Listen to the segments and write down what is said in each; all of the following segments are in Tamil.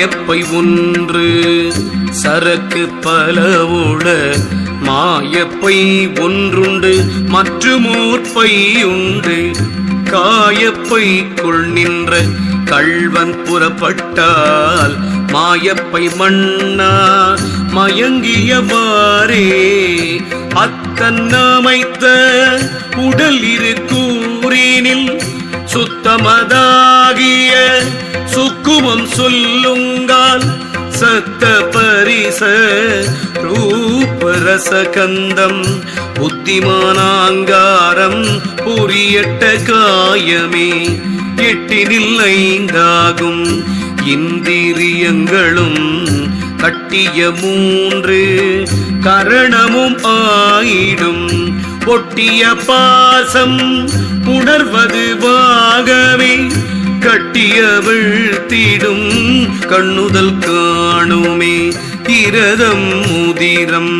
மாயப்பை ஒன்று சரக்கு பலவுட மாயப்பை ஒன்றுண்டு மற்றுமோற்பை உண்டு காயப்பைக்குள் நின்ற கள்வன் புறப்பட்டால் மாயப்பை மண்ணா மயங்கியவாறே. அத்தன் அமைத்த உடல் இருக்கும் சுத்தமதாகிய சுக்குமம் சொல்லுங்கால் சத்த பரிச ரூபரச கந்தம் புத்திமானாங்காரம் புரியட்ட காயமே எட்டினில் ஐந்தாகும் இந்திரியங்களும் கட்டிய மூன்று கரணமும் ஆயிடும் பொட்டிய பாசம் உணர்வது வாகவே கட்டிய வீழ்த்திடும் கண்ணுதல் காணுமே. இரதம் முதிரம்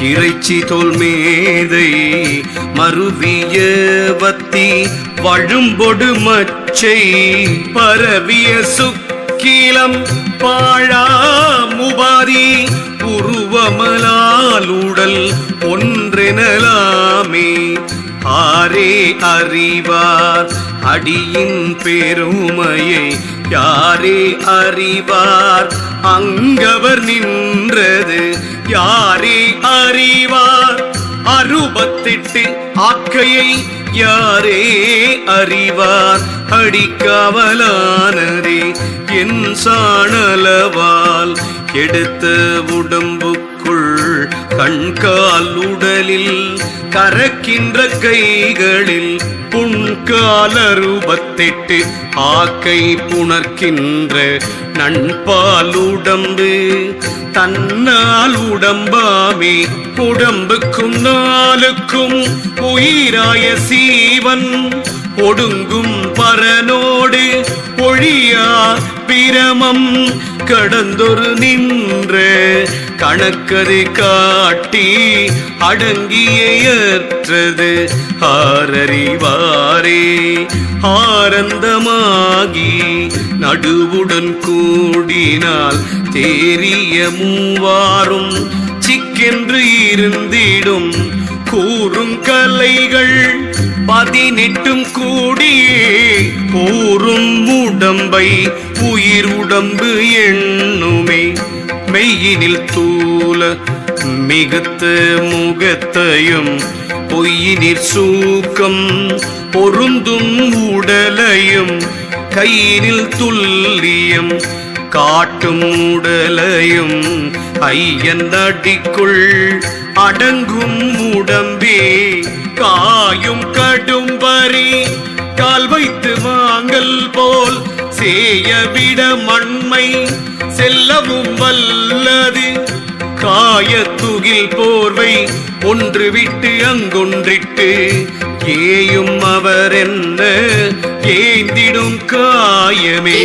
இறைச்சி தோல் மேதை மறுவிய வத்தி. வழும்பொடு மச்சை பரவிய சுக்கிலம் பாழாமுபாதி உருவமலாலுடல் ஒன்றெனலாமே. ஆரே அறிவார் அடியின் பெருமையை யாரே அறிவார்? அங்கவர் நின்றது யாரே அறிவார்? அறுபத்தெட்டு ஆக்கையை யாரே அறிவார்? அடிக்கவலானதே என் சாணலவால் எடுத்த உடம்புக்கு கண்கால் உடலில் கரக்கின்ற கைகளில் புண்கால ரூபத்தெட்டு ஆக்கை புணர்க்கின்ற நண்பால் உடம்பு தன்னால் உடம்பாமே உடம்புக்கும் நாளுக்கும் உயிராய சீவன். ஒடுங்கும் பரனோடு ஒழியா பிரமம் கடந்தொரு நின்ற கணக்கதை காட்டி அடங்கியற்றது ஆரறிவாரே. ஆனந்தமாகி நடுவுடன் கூடினால் தேரிய மூவாரும் சிக்கென்று இருந்திடும் கூறும் கலைகள் பதினெட்டும் கூடியே கூறும் உடம்பை உயிர் உடம்பு எண்ணுமே. மெய்யினில் தூல மிகுத்த முகத்தையும் பொய்யினிற் சூக்கம் பொருந்தும் உடலையும் கையினில் துல்லியம் காட்டும் உடலையும் ஐயன் அடிக்குள் அடங்கும் உடம்பே காயும் கடும்பரி கால் வைத்து வாங்கல் போல் சேயவிட மண்மை செல்லவும் வல்லது. காயத்துகில் போர்வை ஒன்று விட்டு அங்கொன்றிட்டு ஏயும் அவர் என்ன ஏந்திடும் காயமே.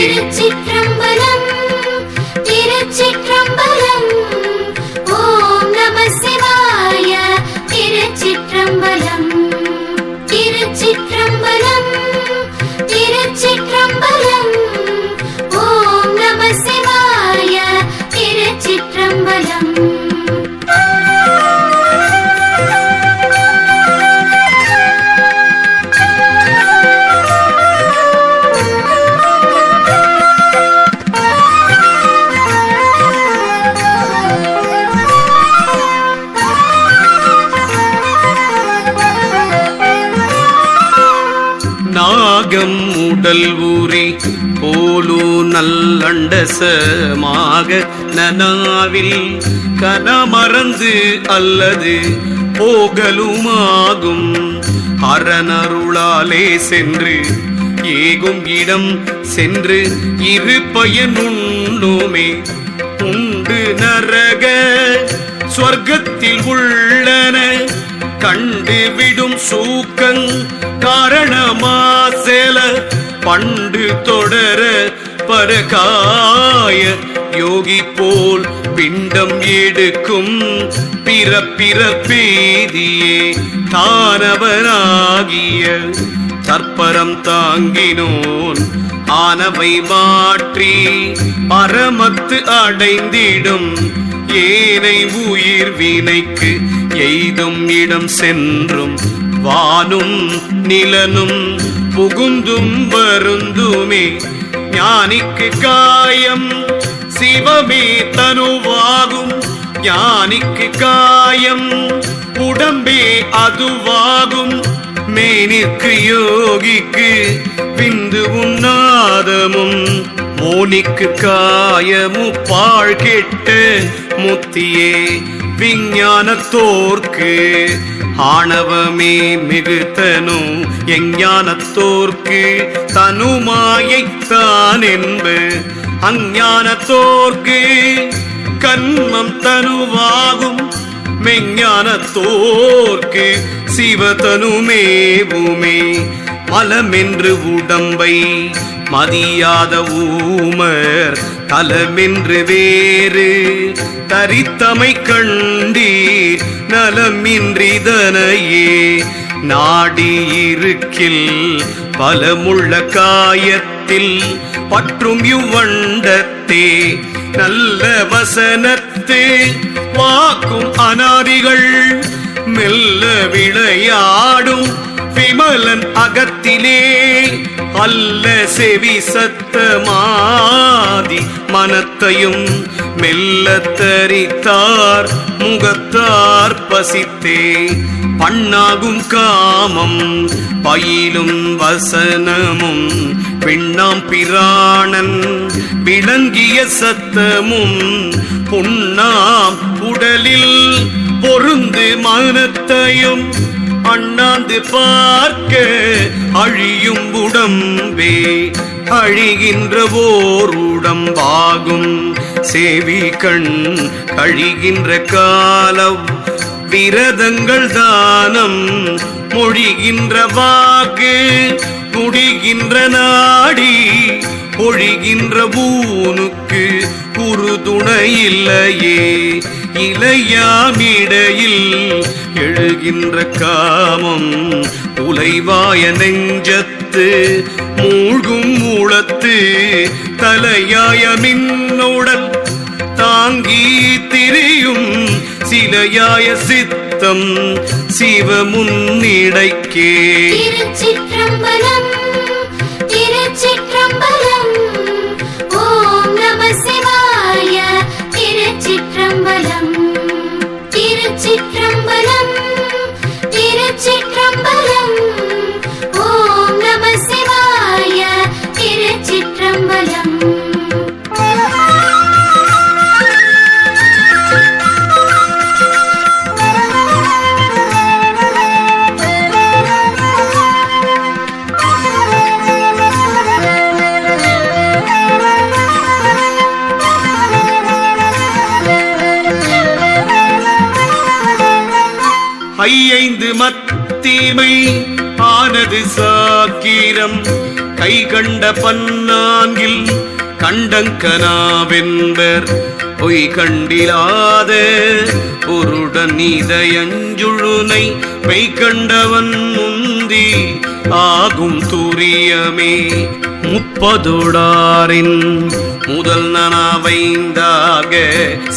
நல்லண்டசமாக நனாவில் கனமறந்து அல்லது போகலுமாகும். அரணருளாலே சென்று ஏகும் இடம் சென்று இரு பயனுண்டோமே உண்டு நரக சொர்க்கத்தில் உள்ளன. கண்டுவிடும் சூக்கங் காரணமா செல பண்டு தொடர பரகாய யோகி போல் பிண்டம் எடுக்கும் பிறப்பிறப்பேதியே தானவராகிய தற்பரம் தாங்கினோன் ஆனவை மாற்றி பரமத்து அடைந்திடும் ஏனை உயிர் வினைக்கு எய்தும் இடம் சென்றும் வானும் நிலனும் புகுந்தும் வருந்துமே ஞானிக்கு காயம் சிவமே தனுவாகும். ஞானிக்கு காயம் உடம்பே அதுவாகும். மேனிற்கு யோகிக்கு விந்து உன்னாதமும் மோனிக்கு காயமு பாழ் கெட்டு முத்தியே விஞ்ஞானத்தோர்க்கு ஆணவமே மிகுத்தனு எஞ்ஞானத்தோர்க்கு தனுமாயைத்தான் என்பு அஞ்ஞானத்தோர்க்கு கண்மம் தனுவாகும் மெஞ்ஞானத்தோர்க்கு சிவதனுமேவுமே மலமென்று உடம்பை மதியாத ஊமர் தலமின்று வேறு தரித்தமை கண்டீர் நலமின்றிதனையே நாடியிருக்கில் பலமுள்ள காயத்தில் பற்றும் இவ்வண்டத்தே நல்ல வசனத்து வாக்கும் அனாதிகள் மெல்ல விளையாடும் விமலன் அகத்திலே. அல்ல செவி சத்தமாதி மனத்தையும் மெல்லத்தரித்தார் முகத்தார் பசித்தே. பண்ணாகும் காமம் பயிலும் வசனமும் பெண்ணாம் பிராணன் விளங்கிய சத்தமும் பொன்னாம் உடலில் பொருந்து மனத்தையும் அண்ணாந்து பார்க்க அழியும் உடம்பே அழிகின்ற ஓர் உடம்பாகும். சேவி கண் கழிகின்ற காலம் விரதங்கள் தானம் மொழிகின்ற வாக்கு முடிகின்ற நாடி பொழிகின்ற பூனுக்கு உறுதுணை இல்லையே இளையாமிடையில் எழுகின்ற காமம் உலைவாய நெஞ்சத்து மூழ்கும் மூளத்து தலையாய மின்னுடல் தாங்கி திரியும் சிலையாய சித்தம் சிவமுன்னிடைக்கே. திருச்சிற்றம்பலம் திருச்சிற்றம்பலம். ஓம் நம சிவா திருச்சிற்றம்பலம் தீமை ஆனது சாக்கிரம். கை கண்ட பன்னான்கில் கண்டங்கனாவென்பர். பொய் கண்டிலாத பொருடன் இதயஞ்சுழுனை மெய் கண்டவன் முந்தி ஆகும் துரியமே. முப்பதோடாரின் முதல் நனவைந்தாக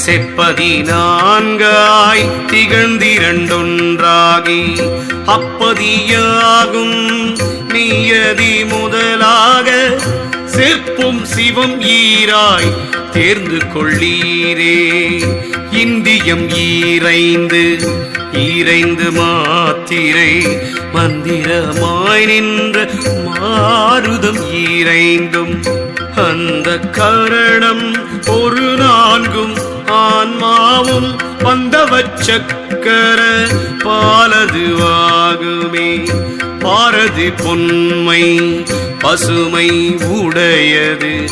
செப்பதி நான்காய் திகழ்ந்திரண்டொன்றாகி அப்பதியாகும் நீயதி முதலாக செப்பும் சிவம் ஈராய் தேர்ந்து கொள்ளீரே. இந்தியம் ஈரைந்து ஈரைந்து மாத்திரை மந்திரமாய் நின்ற மாருதம் ஈரைந்தும் அந்த கரணம் ஒரு நான்கும் ஆன்மாவும் வந்தவச்சக்கர பாலதுவாகுமே. பாரதி பொன்மை பசுமை உடையது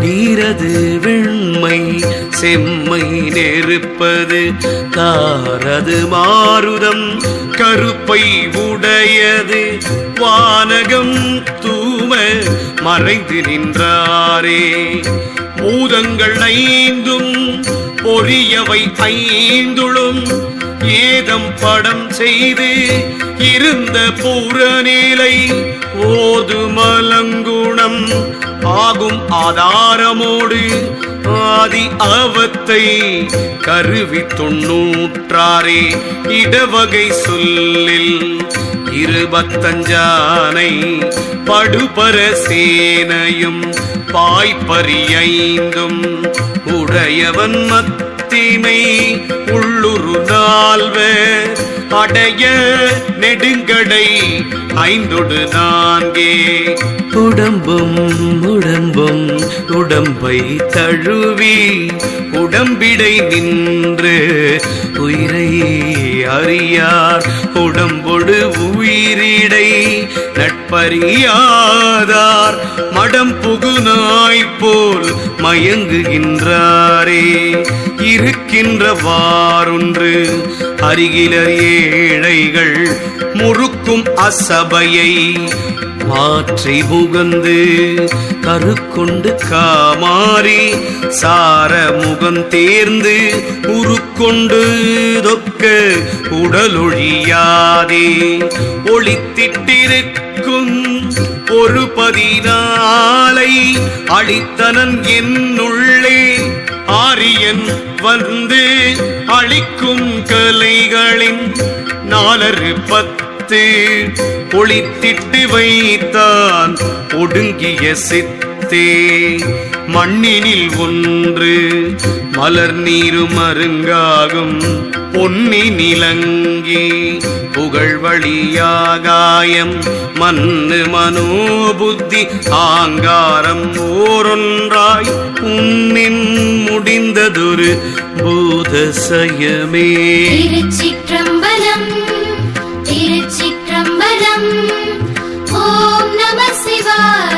நீரது வெண்மை செம்மை நெருப்பது தாரது மாருதம் கருப்பை உடையது வானகம் தூம மறைந்து நின்றாரே. பூதங்கள் ஐந்தும் பொரியவை ஐந்துளும் ஏதம் படம் செய்து இருந்த பூரநிலை ஓது மலங்குணம் ஆகும் ஆதாரமோடு ஆதி ஆபத்தை கருவி தொன்னூற்றாரே இடவகை சொல்லில் இருபத்தஞ்சானை படுபர சேனையும் பாய்பரியைந்தும் உடையவன் மத்தினை உள்ளுரு நால்வர் அடைய நெடுங்கடை ஐந்தொடு நான்கே. உடம்பும் உடம்பும் உடம்பை தழுவி உடம்பிடை நின்று உயிரை அறியார். உடம்பொடு உயிரிடை நட்பறியாதார். மடம் புகுநாய் போல் மயங்குகின்றாரே. இருக்கின்ற இருக்கின்றவாறொன்று. அருகிலர் ஏழைகள் முறுக்கும் அசபையை மாற்றி முகந்து கருக்கொண்டு காமாறி சார முகம் தேர்ந்து உருக்கொண்டு தொக்க உடலொழியாதே. ஒளித்திட்டிருக்கும் ஒரு பதினாலை அழித்தனன் என்னுள்ளே ஆரியன் வந்து அளிக்கும் கலைகளின் நாலரு பத்து ஒளித்திட்டு வைத்தான் ஒடுங்கிய சித்த மண்ணினில் ஒன்று மலர் நீரும் அருங்காகும் பொன்னி நிலங்கி புகழ் வழியாகாயம். மண்ணு மனோபுத்தி ஆங்காரம் ஓரொன்றாய். உன்னின் முடிந்ததொரு பூதசயமே. திருச்சிற்றம்பலம் திருச்சிற்றம்பலம். ஓம் நம சிவாய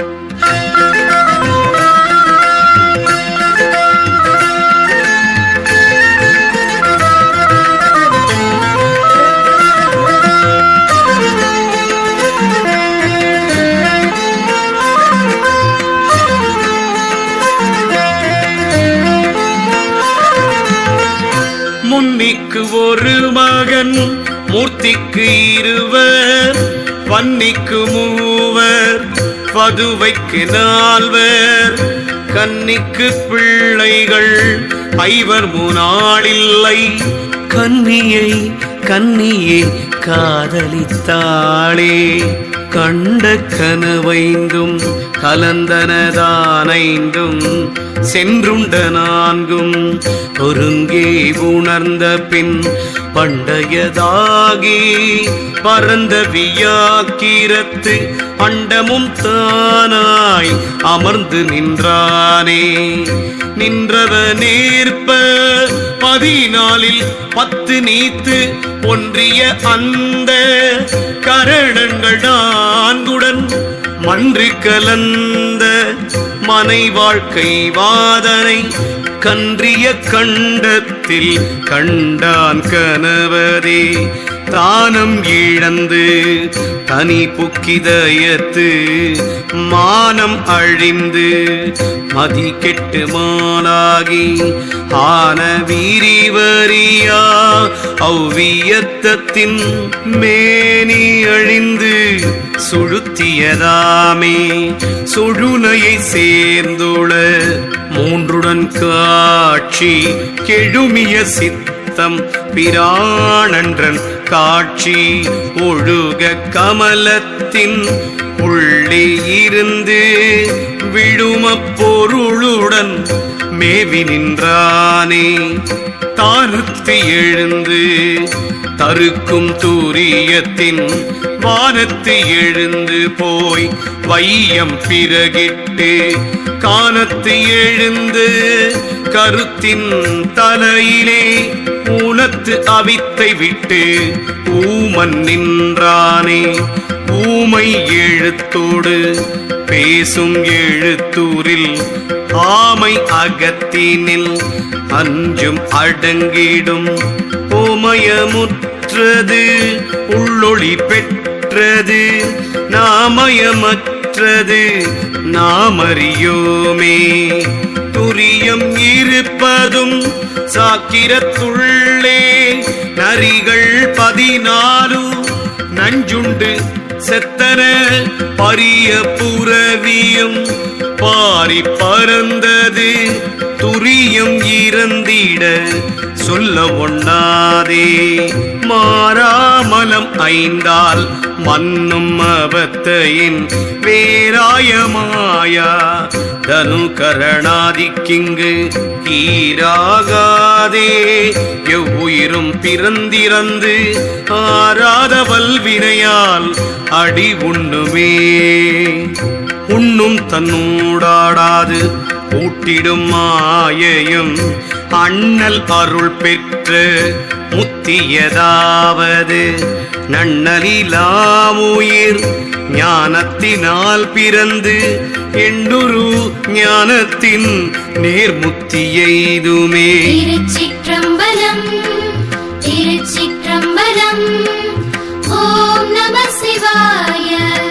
மூர்த்திக்கு இருவர் பன்னிக்கு மூவர் பதுவைக்கு நால்வர். கன்னிக்கு பிள்ளைகள் ஐவர் முனாளில்லை. கன்னியை கன்னியே காதலித்தாளே. கண்ட கனவைந்தும் கலந்தனதானைந்தும் சென்றுண்ட நான்கும் ஒருங்கே உணர்ந்த பின் பண்டையதாகி பரந்த வியாக்கிரத்து அண்டமும் தானாய் அமர்ந்து நின்றானே. நின்றவ நேர்ப்ப பதினாலில் பத்து நீத்து ஒன்றிய அந்த கரணங்கள் நான்குடன் மன்று கலந்த மனை வாழ்க்கை வாதனை கன்றிய கண்டத்தில் கண்டான் கணவரே. தானம் இழந்து தனி புக்கிதயத்து மானம் அழிந்து மதி கெட்டு மாலாகி ஆன வீரிவரியா அவ்வியத்தத்தின் மேனி அழிந்து சுழுத்தியதாமே. சுழுனையை சேர்ந்துள மூன்றுடன் காட்சி கெழுமிய சித்தம் பிராணன்றன் காட்சி. ஒழுக கமலத்தின் உள்ளே இருந்து விழும பொருளுடன் மேவி நின்றானே. தானத்து எழுந்து தருக்கும் தூரியத்தின் வானத்து எழுந்து போய் வையம் பிறகிட்டு காலத்து எழுந்து கருத்தின் தலையிலே ஊனத்து அவித்தை விட்டு ஊமன் நின்றானே. ஊமை எழுத்தோடு பேசும் எழுத்தூரில் ஆமை அகத்தினில் அஞ்சும் அடங்கிடும். ஓமயமுற்றது உள்ளொளி பெற்றது நாமயமற்றது நாமறியோமே. துரியம் இருப்பதும் சாக்கிரத்துள்ளே. நரிகள் பதினாலு நஞ்சுண்டு செத்தன பரிய புறவியும் பாரி பறந்தது துரியம் இறந்திட சொல்ல ஒண்ணாதே. மாறாமலம் ஐந்தால் மண்ணும் அவத்தையின் வேராயமாயா தனு கரணாதிக்கிங்கு ஈராகாதே எவ்வுயிரும் பிறந்திறந்து ஆராதவல் வினையால் அடி உண்ணுமே. உண்ணும் தன்னூடாடாது. ஊட்டிடும் மாயையும் அண்ணல் அருள் பெற்று முத்தியதாவது. நன்னலிலாமுயிர் ஞானத்தினால் பிறந்து எண்டுரு ஞானத்தின் நேர்முத்தி எய்துமே. திருச்சிற்றம்பலம் திருச்சிற்றம்பலம் ஓம் நம சிவாய.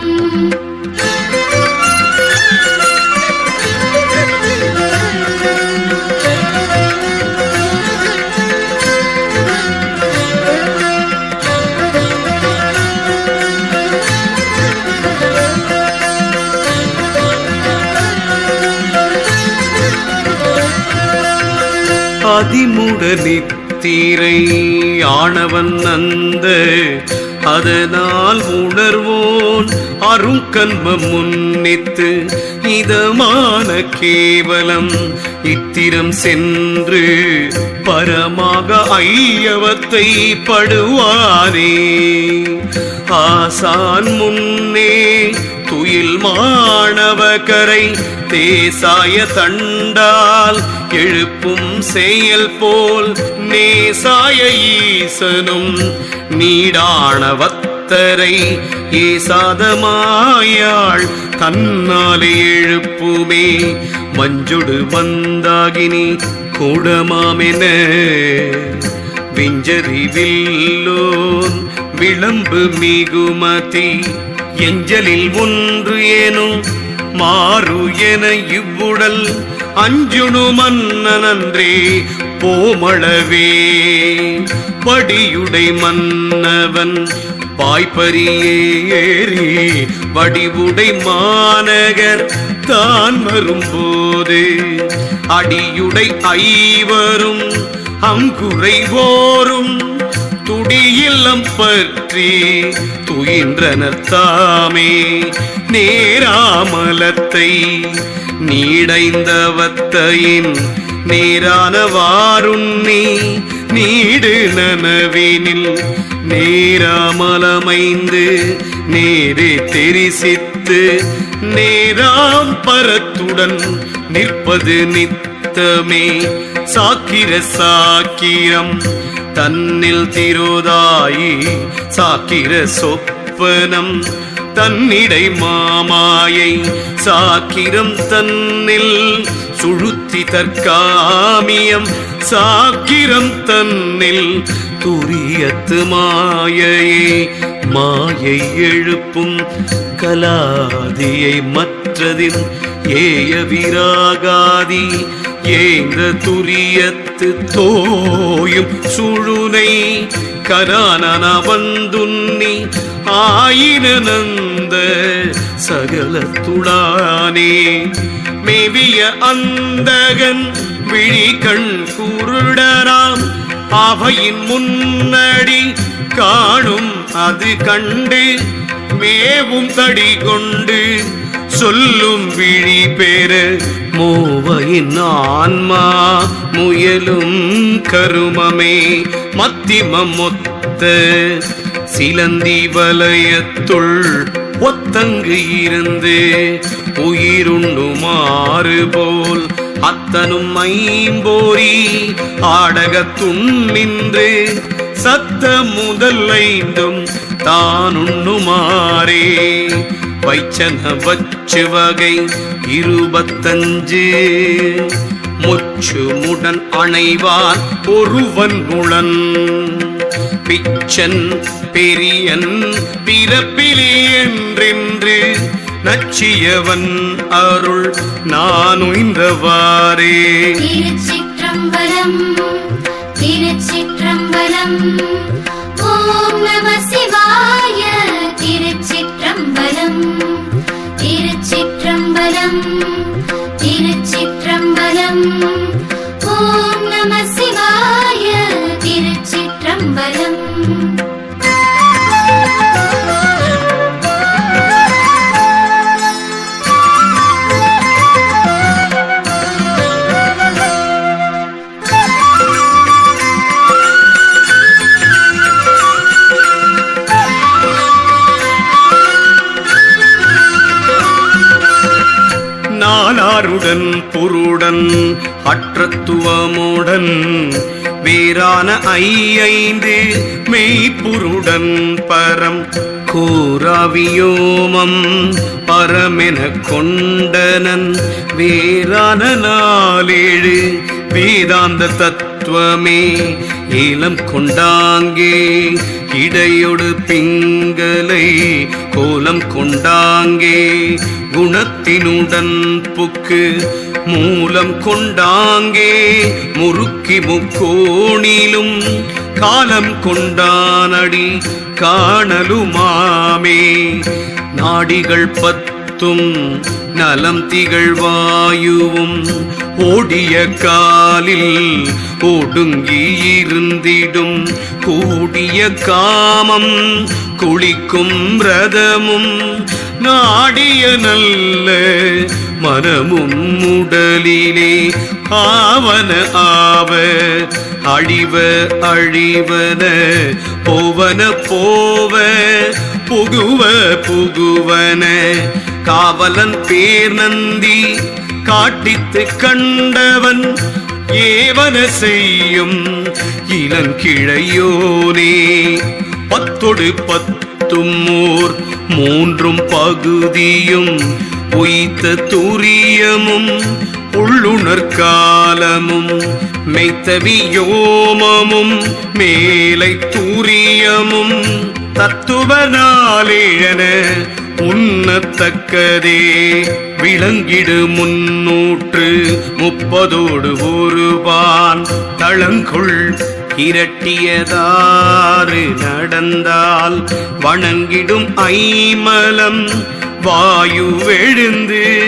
நித்திரை ஆணவன் அந்த அதனால் உணர்வோன் அருங்கல்வம் முன்னித்து இதமான கேவலம் இத்திரம் சென்று பரமாக ஐயவத்தை படுவானே. ஆசான் முன்னே துயில் மாணவகரை தேசாய தண்டால் எழுப்பும் செயல் போல் நேசாய ஈசனும் நீடாணவத்தரை ஏசாதமாயாள் தன்னாலே எழுப்புமே. மஞ்சுடு வந்தாகினி கூடமாமென விஞ்சரி வில்லோன் விளம்பு மிகுமதி எஞ்சலில் ஒன்று ஏனும் மாறு என இவ்வுடல் அஞ்சுணு மன்னனன்றே போமளவே. படியுடை மன்னவன் பாய்பரியே ஏறி வடிவுடை மாநகர் தான் வரும்போது அடியுடை ஐவரும் அங்குறைவோரும் துடியில்லம் பற்றி துயின்றனர் தாமே. நேராமலத்தை நீடைந்தவத்தையின் நேரான வாருண்ணி நீடு நனவினில் நேராமலமைந்து நேரே தெரிசித்து நேராம் பரத்துடன் நிற்பது நித்தமே. சாக்கிர சாக்கிரம் தன்னில் திருதாயி சாக்கிர சொப்பனம் தன்னிடை மாமாயை சாக்கிரம் தன்னில் சுழுத்தி தற்காமியம் சாக்கிரம் தன்னில் துரியத்து மாயையை மாயை எழுப்பும் கலாதியை மற்றதின் ஏய விராகாதி ஏங்க துரியத்து தோயும் சுழுனை கரானன வந்துன்னி சகல துளானே. மேவிய அந்தகன் விழி கண் குருடராம் அவையின் முன்னடி காணும் அது கண்டு மேவும் தடி கொண்டு சொல்லும் விழி பெற மூவையின் ஆன்மா முயலும் கருமமே. மத்திமம் மொத்த சிலந்தி வலயத்துள் ஒத்தங்கு இருந்து உயிருண்ணுமாறு போல் அத்தனும் ஐம்போரி ஆடகத்துண் நின்று சத்த முதல் ஐந்தும் தானுண்ணுமாறே. வைச்சன வச்சு வகை இருபத்தஞ்சு. முச்சு முடன் அணைவான் ஒருவன் உளன். பிச்சன் பெரியன் பிறப்பிலே என்றென்று நச்சியவன் அருள் நானுய்ந்தவாறே திருச்சிற்றம்பலம் திருச்சிற்றம்பலம். ஓம் நம சிவாய திருச்சிற்றம்பலம் திருச்சிற்றம்பலம் திருச்சிற்றம்பலம். ஓம் நம தத்துவமுடன் வீரான ஐந்து மெய்ப்புருடன் பரம் கோராவியோமம் பரமென கொண்டனன் வீரான நாளேழு வேதாந்த தத்துவமே ஏலம் கொண்டாங்கே இடையொடு பிங்களை கோலம் கொண்டாங்கே குணத்தினுடன் புக்கு மூலம் கொண்டாங்கே முறுக்கி முக்கோணிலும் காலம் கொண்டானடி காணலுமாமே. நாடிகள் பத்தும் நலம் திகழ்வாயுவும் ஓடிய காலில் ஒடுங்கியிருந்திடும் கூடிய காமம் குளிக்கும் ரதமும் நாடிய நல்ல மனமும் உடலிலே ஆவன ஆவ அழிவ அழிவன போவன போவ புகுவ புகுவன. காவலன் பேர் நந்தி காட்டித்து கண்டவன் ஏவன செய்யும் இளங்கிழையோனே பத்தொடு பத்தும் ஓர் மூன்றும் பகுதியும் பொய்த்த துரியமும் உள்ளுணர்காலமும் மெய்த்தவியோமமும் மேலை தூரியமும் தத்துவனாலேழன உண்ணத்தக்கதே. விளங்கிடு முன்னூற்று முப்பதோடு ஒருவான் தளங்குள் இரட்டியதாறு நடந்தால் வணங்கிடும் ஐமலம் வாயு எழுந்து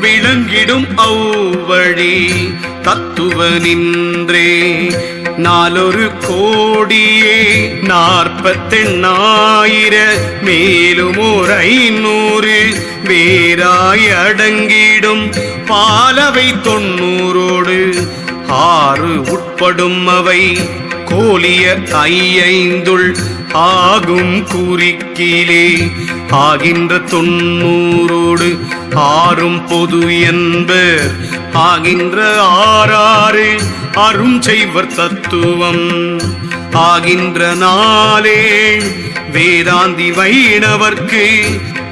விளங்கிடும் அவ்வழி தத்துவ நின்றே. நாலொரு கோடியே நாற்பத்தெண்ணாயிர மேலும் ஒரு ஐநூறு வேறாய் அடங்கிடும் பாலவை தொண்ணூறோடு. ஆறு உட்படும் அவை கோலிய ஐந்துள் ஆகும் குறிக்கிலே ஆகின்ற தொன்னூரோடு ஆறும் பொது என்பர். ஆகின்ற ஆறாறு அரும் செய்வர் தத்துவம். ஆகின்ற நாளே வேதாந்தி வைணவர்க்கு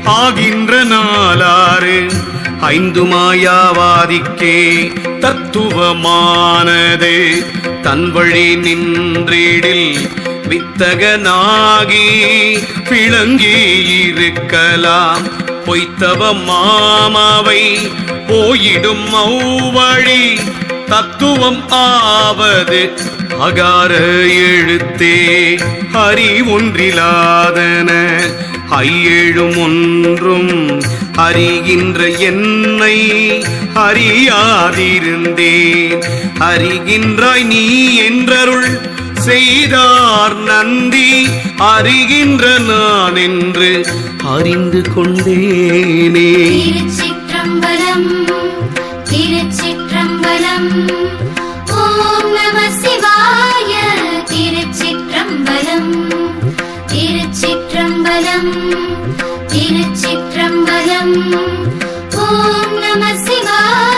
ஆகின்ற நாளாறு ஐந்து மாயாவாதிக்கே தத்துவமானது. தன் வழி நின்றீடில் வித்தகனாகி விளங்கி இருக்கலாம் பொய்த்தவ மாமாவை போயிடும் மௌவழி தத்துவம் ஆவது அகார எழுத்தே. ஹரி ஒன்றிலாதன ஐயேழும் ஒன்றும் அறிகின்ற என்னை அறியாதிருந்தேன். அறிகின்றாய் நீ என்றருள் செய்தார் நந்தி. அறிகின்ற நான் என்று அறிந்து கொண்டேனே. திருச்சிற்றம்பலம் திருச்சிற்றம்பலம். ஓம் நம சிவாய திருச்சிற்றம்பலம் திருச்சிற்றம்பலம் திருச்சிற்றம்பலம். ஓம் நம சிவாய